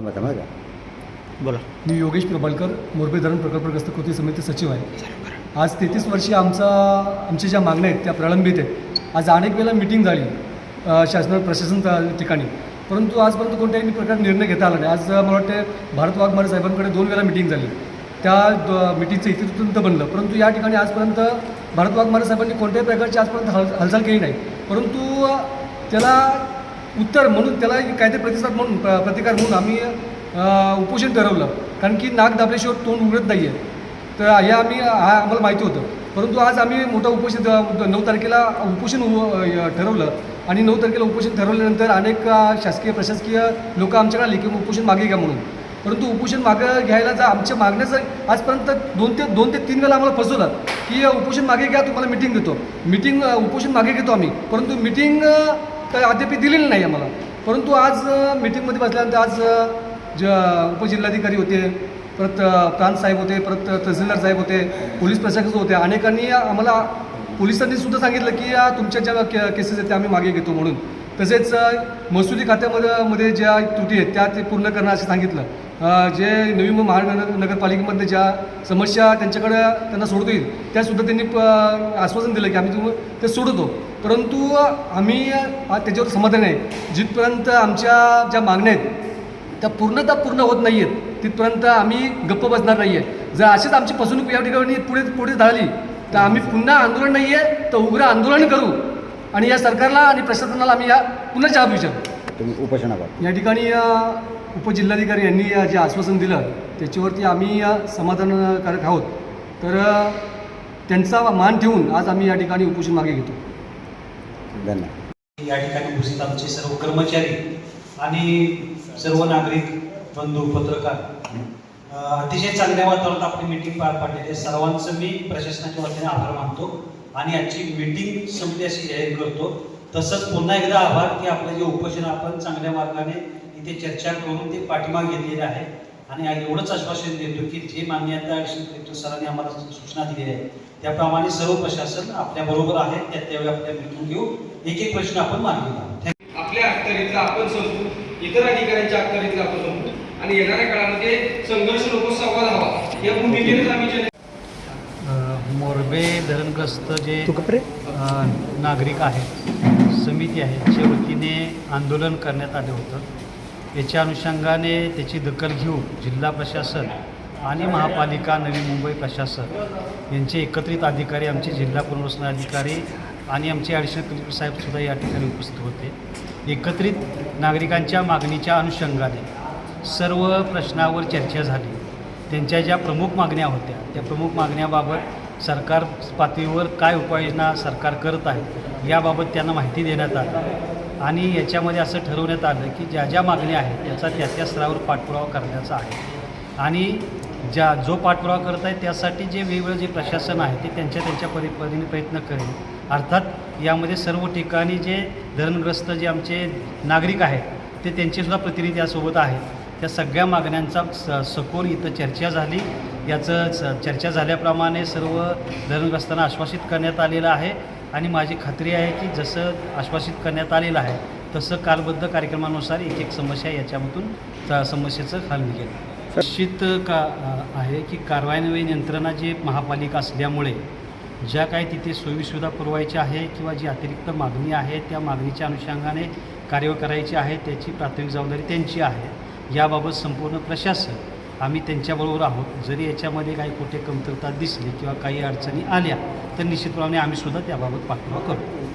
थांबा थांबा का बोला. मी योगेश प्रभालकर मोरबे धरण प्रकल्पग्रस्त कृती समिती सचिव आहे. आज तेहतीस वर्षी आमचा आमच्या ज्या मागण्या आहेत त्या प्रलंबित आहेत. आज अनेक वेळेला मिटिंग झाली अ, शासन प्रशासन ठिकाणी. परंतु आजपर्यंत कोणत्याही प्रकार निर्णय घेता आला नाही. आज अ, मला वाटते भारत वाघमारे साहेबांकडे दोन वेळा मिटिंग झाली. त्या द- मिटिंगचं इतिवृत्त बनलं. परंतु या ठिकाणी आजपर्यंत भारत वाघमारे साहेबांनी कोणत्याही प्रकारची आजपर्यंत हाल हालचाल केली नाही. परंतु अ, त्याला उत्तर म्हणून त्याला काहीतरी प्रतिसाद म्हणून प्रतिकार म्हणून आम्ही उपोषण ठरवलं. कारण की नाक दाबल्याशिवाय तोंड उघडत नाही आहे तर हे आम्ही हा आम्हाला माहिती होतं. परंतु आज आम्ही मोठं उपोषण नऊ तारखेला उपोषण ठरवलं. आणि नऊ तारखेला उपोषण ठरवल्यानंतर अनेक शासकीय प्रशासकीय लोक आमच्याकडे आले की उपोषण मागे घ्या म्हणून. परंतु उपोषण मागं घ्यायला जा आमच्या मागण्याचं आजपर्यंत दोन ते दोन ते तीन वेळा आम्हाला फसवलं की उपोषण मागे घ्या तुम्हाला मिटिंग देतो. मिटिंग उपोषण मागे घेतो आम्ही. परंतु मिटिंग तर अद्याप दिलेली नाही आम्हाला. परंतु आज मिटिंगमध्ये बसल्यानंतर आज ज उपजिल्हाधिकारी होते परत प्रांत साहेब होते परत तहसीलदार साहेब होते पोलीस प्रशासक होते अनेकांनी आम्हाला पोलिसांनी सुद्धा सांगितलं की या तुमच्या ज्या के केसेस आहेत त्या आम्ही मागे घेतो म्हणून. तसेच महसुली खात्यामध्ये मध्ये ज्या त्रुटी आहेत त्या ते पूर्ण करणं असं सांगितलं. जे नवी मुंबई महानगर नगरपालिकेमध्ये ज्या समस्या त्यांच्याकडे त्यांना सोडता येईल त्यासुद्धा त्यांनी प- आश्वासन दिलं की आम्ही तुम ते सोडवतो. परंतु आम्ही त्याच्यावर समाधान आहे. जिथपर्यंत आमच्या ज्या मागण्या आहेत त्या पूर्णतः पूर्ण होत नाही आहेत तिथपर्यंत आम्ही गप्प बसणार नाही आहे. जर अशीच आमची फसवणूक या ठिकाणी पुढे पुढे झाली तर आम्ही पुन्हा आंदोलन नाही आहे तर उग्र आंदोलन करू. आणि या सरकारला आणि प्रशासनाला आम्ही या पुन्हा जबाब विचारू तुम्ही या ठिकाणी अ, उपजिल्हाधिकारी यांनी अ, जे आश्वासन दिलं त्याच्यावरती आम्ही अ, समाधानकारक आहोत. तर अ, त्यांचा मान ठेवून आज आम्ही या ठिकाणी उपोषण मागे घेतो. धन्यवाद. या ठिकाणी उपस्थित आमचे सर्व कर्मचारी आणि सर्व नागरिक बंधू पत्रकार अ, अतिशय चांगल्या वातावरणात आपली मीटिंग पार पाडलेली आहे. सर्वांचं मी प्रशासनाच्या वतीने आभार मानतो. आणि आजची मीटिंग संपली अशी जाहीर करतो. तसंच पुन्हा एकदा आभार की आपलं जे उपोषण आपण चांगल्या मार्गाने इथे चर्चा करून ते पाठिंबा घेतलेला आहे. आणि एवढंच आश्वासन देतो की जे मान्यता सरांनी आम्हाला सूचना दिलेल्या आहेत त्याप्रमाणे सर्व प्रशासन आपल्या बरोबर आहे त्या त्यावेळी आपल्या भेटून घेऊ. एक एक प्रश्न आपण मार्गी आपल्या अखत्यारीतलं आपण संपू इतर अधिकाऱ्यांच्या अखत्यारीतलं आपण संपू आणि येणाऱ्या काळामध्ये संघर्ष लोक संवाद हवा. या भूमिकेनेच आम्ही मोरबे धरणग्रस्त जे नागरिक आहेत समिती आहे त्याच्या वतीने आंदोलन करण्यात आलं होतं. याच्या अनुषंगाने त्याची दखल घेऊन जिल्हा प्रशासन आणि महापालिका नवी मुंबई प्रशासन यांचे एकत्रित अधिकारी आमचे जिल्हा पुनर्वसन अधिकारी आणि आमचे ॲडिशनल कलेक्टर साहेबसुद्धा या ठिकाणी उपस्थित होते. एकत्रित नागरिकांच्या मागणीच्या अनुषंगाने सर्व प्रश्नावर चर्चा झाली. त्यांच्या ज्या प्रमुख मागण्या होत्या त्या प्रमुख मागण्याबाबत सरकार पातळीवर काय उपाययोजना सरकार करत आहे याबाबत त्यांना माहिती देण्यात आली. आणि याच्यामध्ये असं ठरवण्यात आलं की ज्या ज्या मागण्या आहेत त्याचा त्या त्या स्तरावर पाठपुरावा करण्याचा आहे. आणि ज्या जो पाठपुरावा करत आहे त्यासाठी जे वेगवेगळं जे प्रशासन आहे ते त्यांच्या त्यांच्या परी परीने प्रयत्न करेल. अर्थात यामध्ये सर्व ठिकाणी जे धरणग्रस्त जे आमचे नागरिक आहेत ते त्यांचेसुद्धा प्रतिनिधी यासोबत आहेत. त्या सगळ्या मागण्यांचा स सखोल इथं चर्चा झाली. याचं स चर्चा झाल्याप्रमाणे सर्व धरणग्रस्तांना आश्वासित करण्यात आलेलं आहे. आणि माझी खात्री आहे की जसं आश्वासित करण्यात आलेलं आहे तसं कालबद्ध कार्यक्रमानुसार एक एक समस्या याच्यामधून त्या समस्येचं हल निघेल. निश्चित का आहे की कारवाईन्वयीन यंत्रणा जी महापालिका असल्यामुळे ज्या काही तिथे सोयीसुविधा पुरवायच्या आहे किंवा जी अतिरिक्त मागणी आहे त्या मागणीच्या अनुषंगाने कार्य करायची आहे त्याची प्राथमिक जबाबदारी त्यांची आहे. याबाबत संपूर्ण प्रशासन आम्ही त्यांच्याबरोबर आहोत. जरी याच्यामध्ये काही कुठे कमतरता दिसली किंवा काही अडचणी आल्या तर निश्चितपणे आम्हीसुद्धा त्याबाबत पाठपुरावा करू